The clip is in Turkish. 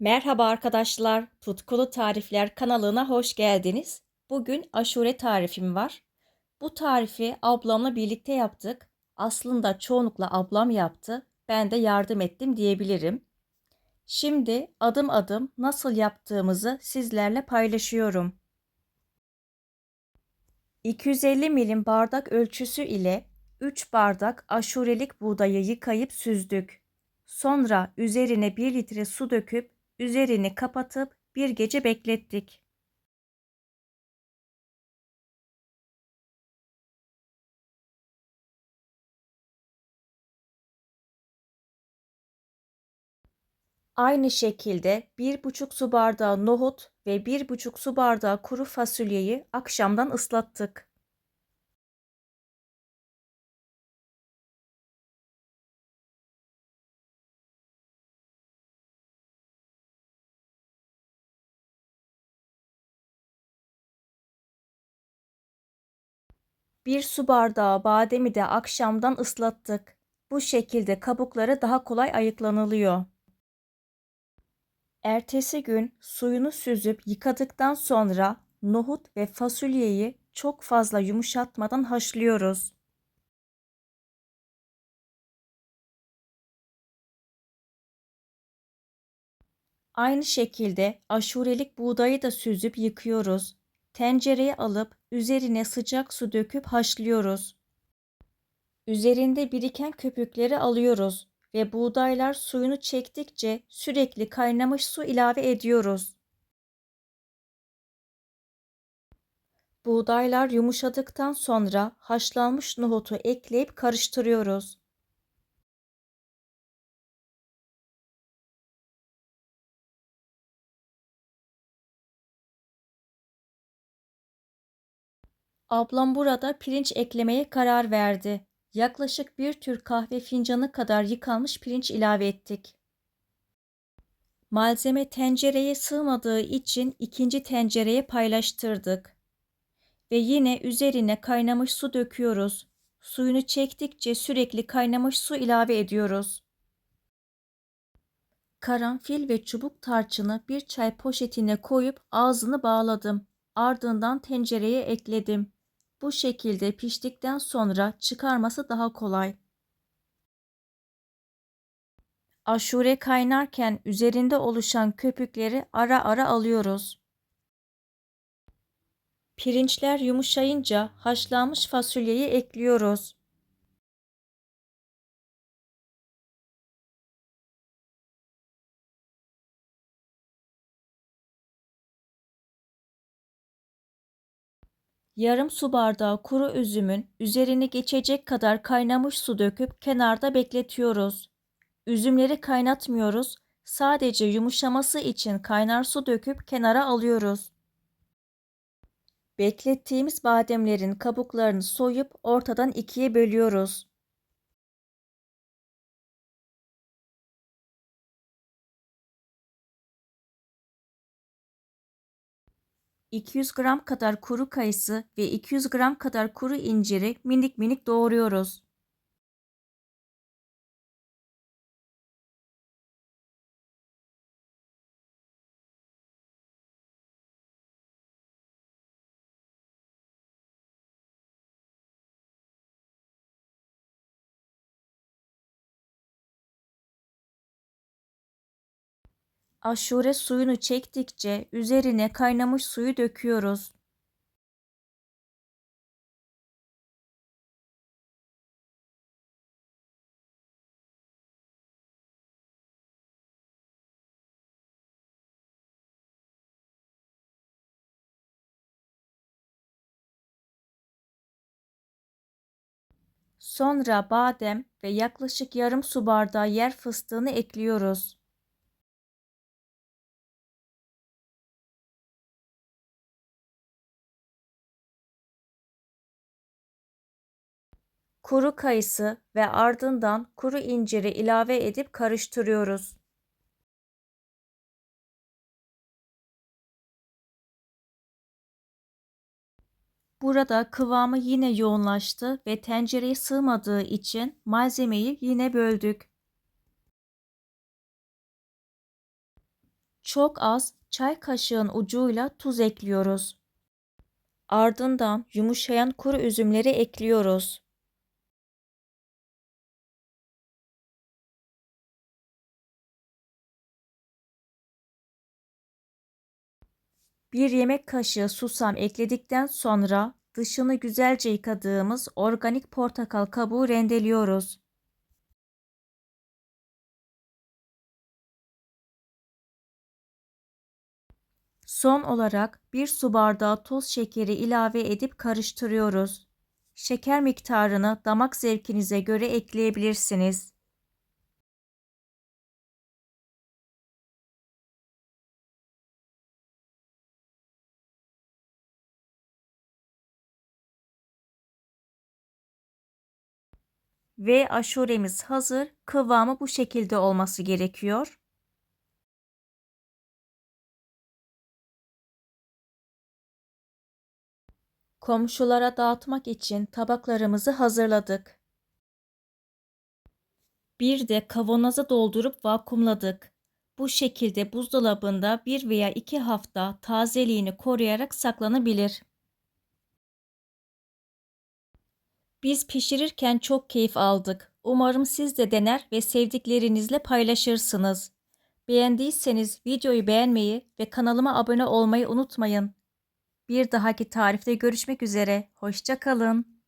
Merhaba arkadaşlar, Tutkulu Tarifler kanalına hoş geldiniz. Bugün aşure tarifim var. Bu tarifi ablamla birlikte yaptık. Aslında çoğunlukla ablam yaptı. Ben de yardım ettim diyebilirim. Şimdi adım adım nasıl yaptığımızı sizlerle paylaşıyorum. 250 milim bardak ölçüsü ile 3 bardak aşurelik buğdayı yıkayıp süzdük. Sonra üzerine 1 litre su döküp üzerini kapatıp bir gece beklettik. Aynı şekilde bir buçuk su bardağı nohut ve bir buçuk su bardağı kuru fasulyeyi akşamdan ıslattık. Bir su bardağı bademi de akşamdan ıslattık. Bu şekilde kabukları daha kolay ayıklanılıyor. Ertesi gün suyunu süzüp yıkadıktan sonra nohut ve fasulyeyi çok fazla yumuşatmadan haşlıyoruz. Aynı şekilde aşurelik buğdayı da süzüp yıkıyoruz. Tencereye alıp üzerine sıcak su döküp haşlıyoruz. Üzerinde biriken köpükleri alıyoruz ve buğdaylar suyunu çektikçe sürekli kaynamış su ilave ediyoruz. Buğdaylar yumuşadıktan sonra haşlanmış nohutu ekleyip karıştırıyoruz. Ablam burada pirinç eklemeye karar verdi. Yaklaşık bir tür kahve fincanı kadar yıkanmış pirinç ilave ettik. Malzeme tencereye sığmadığı için ikinci tencereye paylaştırdık. Ve yine üzerine kaynamış su döküyoruz. Suyunu çektikçe sürekli kaynamış su ilave ediyoruz. Karanfil ve çubuk tarçını bir çay poşetine koyup ağzını bağladım. Ardından tencereye ekledim. Bu şekilde piştikten sonra çıkarması daha kolay. Aşure kaynarken üzerinde oluşan köpükleri ara ara alıyoruz. Pirinçler yumuşayınca haşlanmış fasulyeyi ekliyoruz. 'Yarım su bardağı kuru üzümün üzerini geçecek kadar kaynamış su döküp kenarda bekletiyoruz. Üzümleri kaynatmıyoruz. Sadece yumuşaması için kaynar su döküp kenara alıyoruz. Beklettiğimiz bademlerin kabuklarını soyup ortadan ikiye bölüyoruz. 200 gram kadar kuru kayısı ve 200 gram kadar kuru inciri minik minik doğruyoruz. Aşure suyunu çektikçe üzerine kaynamış suyu döküyoruz. Sonra badem ve yaklaşık yarım su bardağı yer fıstığını ekliyoruz. Kuru kayısı ve ardından kuru inciri ilave edip karıştırıyoruz. Burada kıvamı yine yoğunlaştı ve tencereye sığmadığı için malzemeyi yine böldük. Çok az çay kaşığın ucuyla tuz ekliyoruz. Ardından yumuşayan kuru üzümleri ekliyoruz. Bir yemek kaşığı susam ekledikten sonra dışını güzelce yıkadığımız organik portakal kabuğu rendeliyoruz. Son olarak bir su bardağı toz şekeri ilave edip karıştırıyoruz. Şeker miktarını damak zevkinize göre ekleyebilirsiniz. Ve aşuremiz hazır. Kıvamı bu şekilde olması gerekiyor. Komşulara dağıtmak için tabaklarımızı hazırladık. Bir de kavanoza doldurup vakumladık. Bu şekilde buzdolabında bir veya iki hafta tazeliğini koruyarak saklanabilir. Biz pişirirken çok keyif aldık. Umarım siz de dener ve sevdiklerinizle paylaşırsınız. Beğendiyseniz videoyu beğenmeyi ve kanalıma abone olmayı unutmayın. Bir dahaki tarifte görüşmek üzere. Hoşça kalın.